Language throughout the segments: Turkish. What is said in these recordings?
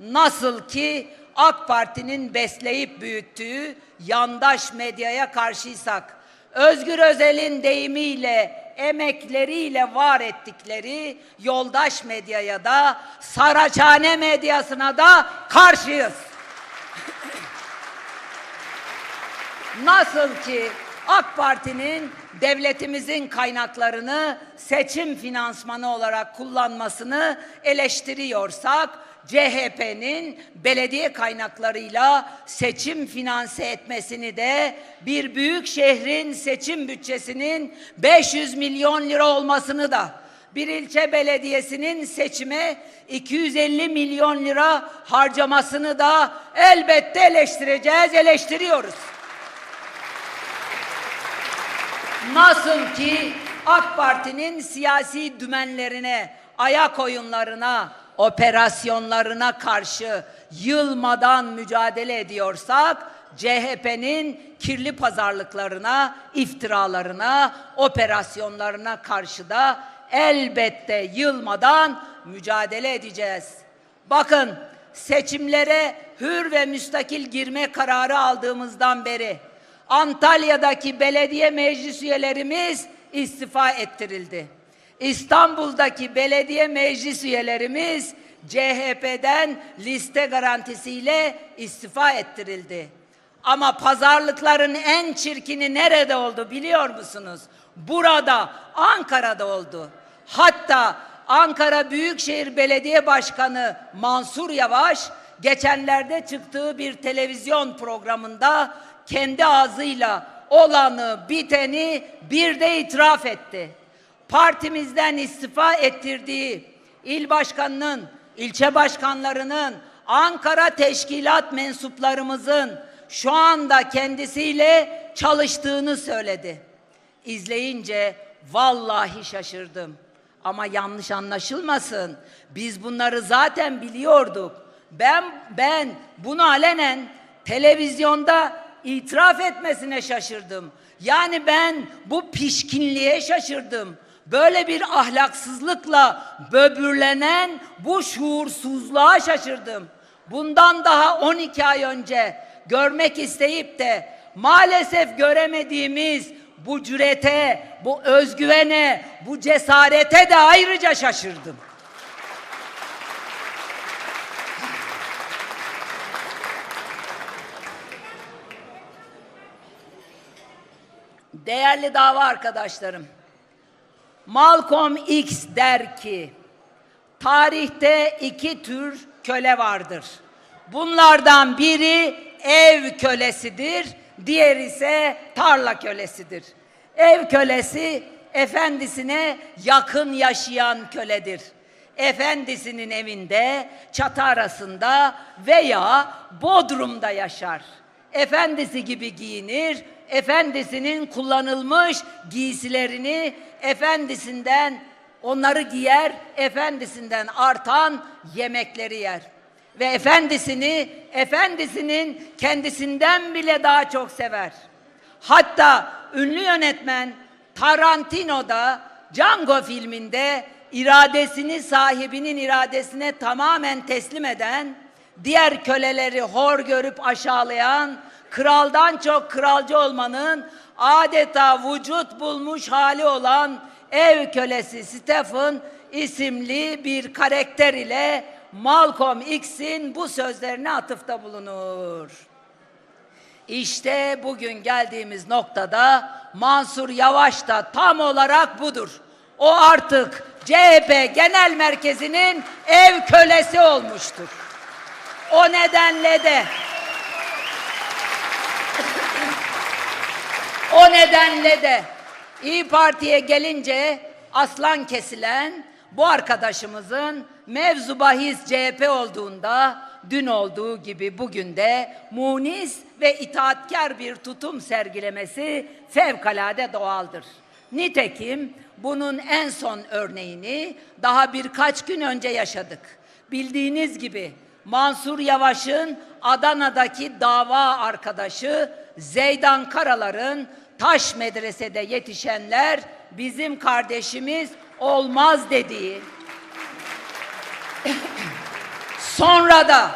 Nasıl ki AK Parti'nin besleyip büyüttüğü yandaş medyaya karşıysak, Özgür Özel'in deyimiyle, emekleriyle var ettikleri yoldaş medyaya da, Saraçhane medyasına da karşıyız. Nasıl ki AK Parti'nin devletimizin kaynaklarını seçim finansmanı olarak kullanmasını eleştiriyorsak, CHP'nin belediye kaynaklarıyla seçim finanse etmesini de bir büyük şehrin seçim bütçesinin 500 milyon lira olmasını da bir ilçe belediyesinin seçime 250 milyon lira harcamasını da elbette eleştireceğiz, eleştiriyoruz. Nasıl ki AK Parti'nin siyasi dümenlerine, ayak oyunlarına, operasyonlarına karşı yılmadan mücadele ediyorsak, CHP'nin kirli pazarlıklarına, iftiralarına, operasyonlarına karşı da elbette yılmadan mücadele edeceğiz. Bakın seçimlere hür ve müstakil girme kararı aldığımızdan beri Antalya'daki belediye meclis üyelerimiz istifa ettirildi. İstanbul'daki belediye meclis üyelerimiz CHP'den liste garantisiyle istifa ettirildi. Ama pazarlıkların en çirkini nerede oldu biliyor musunuz? Burada, Ankara'da oldu. Hatta Ankara Büyükşehir Belediye Başkanı Mansur Yavaş geçenlerde çıktığı bir televizyon programında kendi ağzıyla olanı, biteni bir de itiraf etti. Partimizden istifa ettirdiği il başkanının, ilçe başkanlarının, Ankara teşkilat mensuplarımızın şu anda kendisiyle çalıştığını söyledi. İzleyince vallahi şaşırdım. Ama yanlış anlaşılmasın. Biz bunları zaten biliyorduk. Ben ben bunu alenen televizyonda itiraf etmesine şaşırdım. Yani ben bu pişkinliğe şaşırdım. Böyle bir ahlaksızlıkla böbürlenen bu şuursuzluğa şaşırdım. Bundan daha 12 ay önce görmek isteyip de maalesef göremediğimiz bu cürete, bu özgüvene, bu cesarete de ayrıca şaşırdım. Değerli dava arkadaşlarım, Malcolm X der ki, tarihte iki tür köle vardır. Bunlardan biri ev kölesidir, diğeri ise tarla kölesidir. Ev kölesi efendisine yakın yaşayan köledir. Efendisinin evinde, çatı arasında veya bodrumda yaşar. Efendisi gibi giyinir, efendisinin kullanılmış giysilerini efendisinden onları giyer, efendisinden artan yemekleri yer. Ve efendisini, efendisinin kendisinden bile daha çok sever. Hatta ünlü yönetmen Tarantino da Django filminde iradesini sahibinin iradesine tamamen teslim eden, diğer köleleri hor görüp aşağılayan, kraldan çok kralcı olmanın adeta vücut bulmuş hali olan ev kölesi Stephen isimli bir karakter ile Malcolm X'in bu sözlerine atıfta bulunur. İşte bugün geldiğimiz noktada Mansur Yavaş da tam olarak budur. O artık CHP Genel Merkezi'nin ev kölesi olmuştur. O nedenle de o nedenle de İyi Parti'ye gelince aslan kesilen bu arkadaşımızın mevzu bahis CHP olduğunda dün olduğu gibi bugün de munis ve itaatkar bir tutum sergilemesi fevkalade doğaldır. Nitekim bunun en son örneğini daha birkaç gün önce yaşadık. Bildiğiniz gibi Mansur Yavaş'ın Adana'daki dava arkadaşı Zeydan Karalar'ın Taş Medrese'de yetişenler bizim kardeşimiz olmaz dediği Sonra da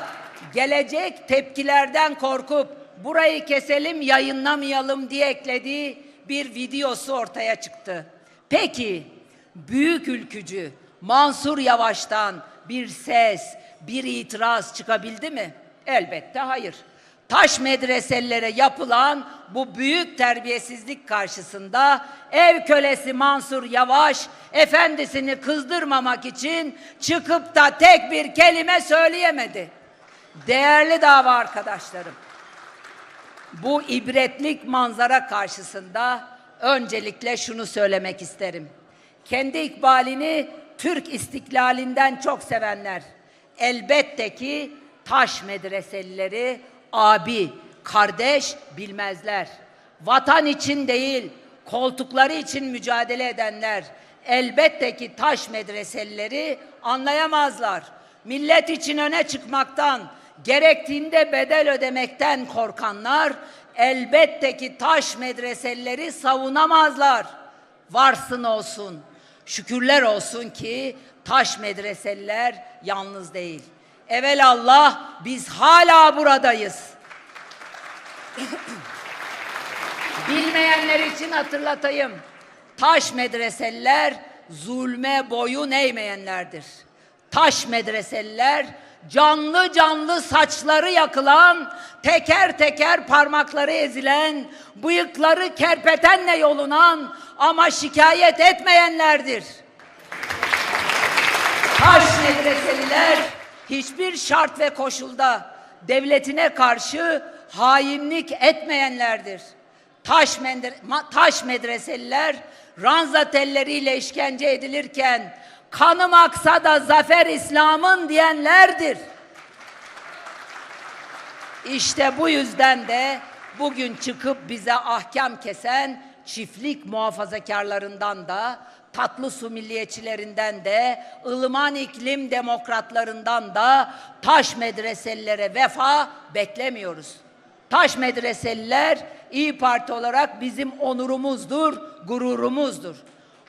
gelecek tepkilerden korkup burayı keselim yayınlamayalım diye eklediği bir videosu ortaya çıktı. Peki büyük ülkücü Mansur Yavaş'tan bir ses, bir itiraz çıkabildi mi? Elbette hayır. Taş medreselere yapılan bu büyük terbiyesizlik karşısında ev kölesi Mansur Yavaş efendisini kızdırmamak için çıkıp da tek bir kelime söyleyemedi. Değerli dava arkadaşlarım, bu ibretlik manzara karşısında öncelikle şunu söylemek isterim. Kendi ikbalini Türk istiklalinden çok sevenler elbette ki taş medreselileri abi, kardeş bilmezler. Vatan için değil, koltukları için mücadele edenler elbette ki taş medreselileri anlayamazlar. Millet için öne çıkmaktan, gerektiğinde bedel ödemekten korkanlar elbette ki taş medreselileri savunamazlar. Varsın olsun. Şükürler olsun ki taş medreseliler yalnız değil. Evelallah biz hala buradayız. Bilmeyenler için hatırlatayım. Taş medreseliler zulme boyun eğmeyenlerdir. Taş medreseliler canlı canlı saçları yakılan, teker teker parmakları ezilen, bıyıkları kerpetenle yolunan ama şikayet etmeyenlerdir. Taş medreseliler hiçbir şart ve koşulda devletine karşı hainlik etmeyenlerdir. Taş, ma- taş medreseliler ranza telleriyle işkence edilirken kanım aksa da zafer İslam'ın diyenlerdir. İşte bu yüzden de bugün çıkıp bize ahkam kesen çiftlik muhafazakarlarından da tatlı su milliyetçilerinden de ılıman iklim demokratlarından da taş medreselilere vefa beklemiyoruz. Taş medreseliler İyi Parti olarak bizim onurumuzdur, gururumuzdur.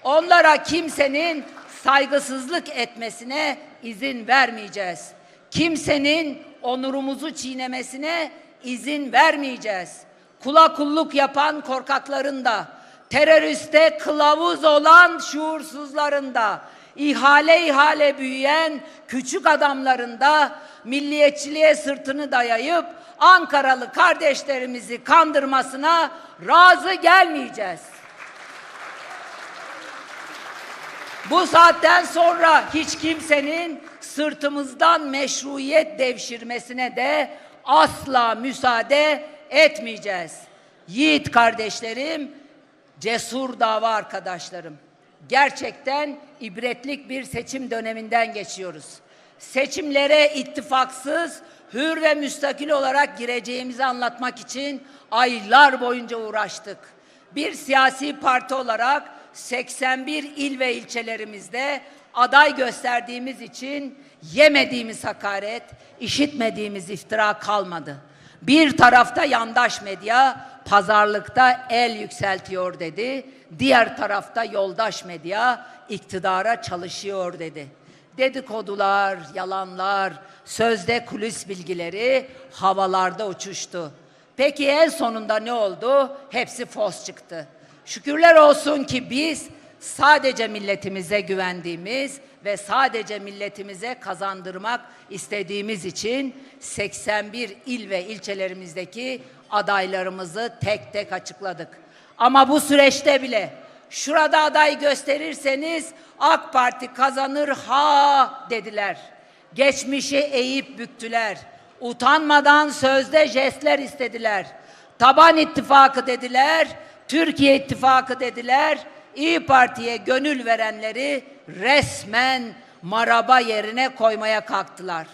Onlara kimsenin saygısızlık etmesine izin vermeyeceğiz. Kimsenin onurumuzu çiğnemesine izin vermeyeceğiz. Kula kulluk yapan korkakların da, teröriste kılavuz olan şuursuzların da, ihale ihale büyüyen küçük adamların da milliyetçiliğe sırtını dayayıp Ankaralı kardeşlerimizi kandırmasına razı gelmeyeceğiz. Bu saatten sonra hiç kimsenin sırtımızdan meşruiyet devşirmesine de asla müsaade etmeyeceğiz. Yiğit kardeşlerim, cesur dava arkadaşlarım. Gerçekten ibretlik bir seçim döneminden geçiyoruz. Seçimlere ittifaksız, hür ve müstakil olarak gireceğimizi anlatmak için aylar boyunca uğraştık. Bir siyasi parti olarak 81 il ve ilçelerimizde aday gösterdiğimiz için yemediğimiz hakaret, işitmediğimiz iftira kalmadı. Bir tarafta yandaş medya pazarlıkta el yükseltiyor dedi. Diğer tarafta yoldaş medya iktidara çalışıyor dedi. Dedikodular, yalanlar, sözde kulis bilgileri havalarda uçuştu. Peki en sonunda ne oldu? Hepsi fos çıktı. Şükürler olsun ki biz sadece milletimize güvendiğimiz ve sadece milletimize kazandırmak istediğimiz için 81 il ve ilçelerimizdeki adaylarımızı tek tek açıkladık. Ama bu süreçte bile şurada aday gösterirseniz AK Parti kazanır ha dediler. Geçmişi eğip büktüler. Utanmadan sözde jestler istediler. Taban ittifakı dediler. Türkiye ittifakı dediler. İyi Parti'ye gönül verenleri resmen maraba yerine koymaya kalktılar.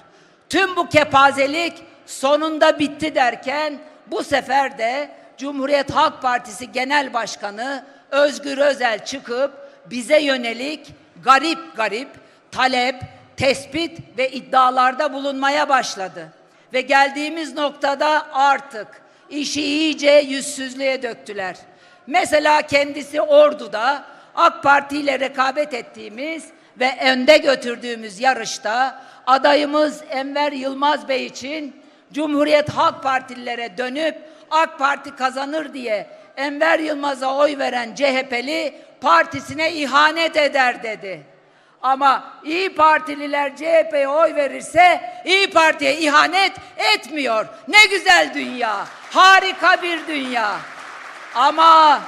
Tüm bu kepazelik sonunda bitti derken bu sefer de Cumhuriyet Halk Partisi Genel Başkanı Özgür Özel çıkıp bize yönelik garip garip talep, tespit ve iddialarda bulunmaya başladı. Ve geldiğimiz noktada artık işi iyice yüzsüzlüğe döktüler. Mesela kendisi Ordu'da AK Parti ile rekabet ettiğimiz ve önde götürdüğümüz yarışta adayımız Enver Yılmaz Bey için Cumhuriyet Halk Partililere dönüp AK Parti kazanır diye Enver Yılmaz'a oy veren CHP'li partisine ihanet eder dedi. Ama İyi Partililer CHP'ye oy verirse İyi Parti'ye ihanet etmiyor. Ne güzel dünya. Harika bir dünya. Ama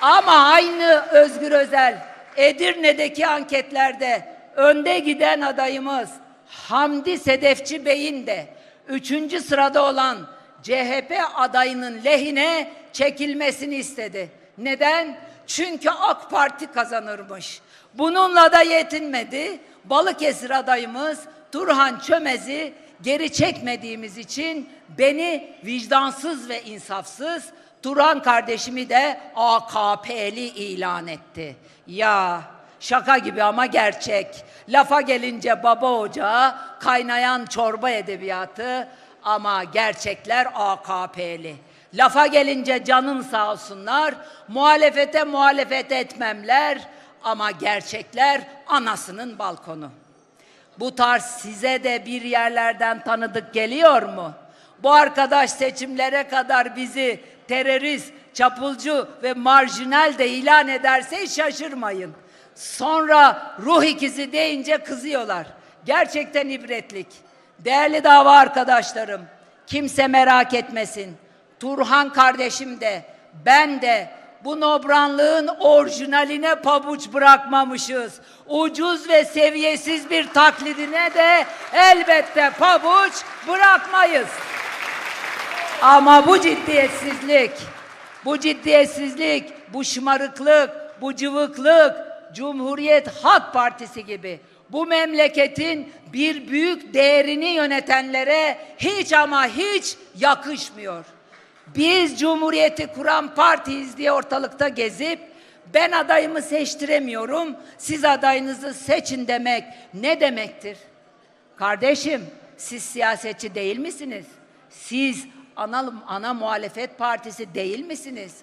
ama aynı Özgür Özel Edirne'deki anketlerde önde giden adayımız Hamdi Sedefçi Bey'in de üçüncü sırada olan CHP adayının lehine çekilmesini istedi. Neden? Çünkü AK Parti kazanırmış. Bununla da yetinmedi. Balıkesir adayımız Turhan Çömez'i geri çekmediğimiz için beni vicdansız ve insafsız Turan kardeşimi de AKP'li ilan etti. Ya şaka gibi ama gerçek. Lafa gelince baba ocağı, kaynayan çorba edebiyatı ama gerçekler AKP'li. Lafa gelince canın sağ olsunlar, muhalefete muhalefet etmemler ama gerçekler anasının balkonu. Bu tarz size de bir yerlerden tanıdık geliyor mu? Bu arkadaş seçimlere kadar bizi terörist, çapulcu ve marjinal de ilan ederse şaşırmayın. Sonra ruh ikizi deyince kızıyorlar. Gerçekten ibretlik. Değerli dava arkadaşlarım, kimse merak etmesin. Turhan kardeşim de, ben de bu nobranlığın orijinaline pabuç bırakmamışız. Ucuz ve seviyesiz bir taklidine de elbette pabuç bırakmayız. Ama bu ciddiyetsizlik, bu ciddiyetsizlik, bu şımarıklık, bu cıvıklık Cumhuriyet Halk Partisi gibi bu memleketin bir büyük değerini yönetenlere hiç ama hiç yakışmıyor. Biz Cumhuriyeti kuran partiyiz diye ortalıkta gezip ben adayımı seçtiremiyorum, siz adayınızı seçin demek ne demektir? Kardeşim, siz siyasetçi değil misiniz? Siz ana, ana muhalefet partisi değil misiniz?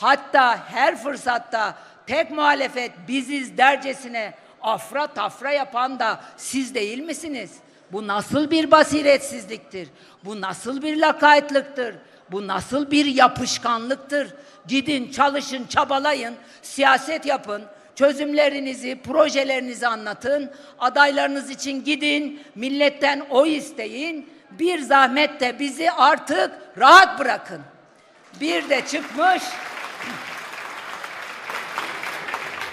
Hatta her fırsatta tek muhalefet biziz dercesine afra tafra yapan da siz değil misiniz? Bu nasıl bir basiretsizliktir? Bu nasıl bir lakaytlıktır? Bu nasıl bir yapışkanlıktır? Gidin, çalışın, çabalayın, siyaset yapın, çözümlerinizi, projelerinizi anlatın, adaylarınız için gidin, milletten oy isteyin, bir zahmet de bizi artık rahat bırakın. Bir de çıkmış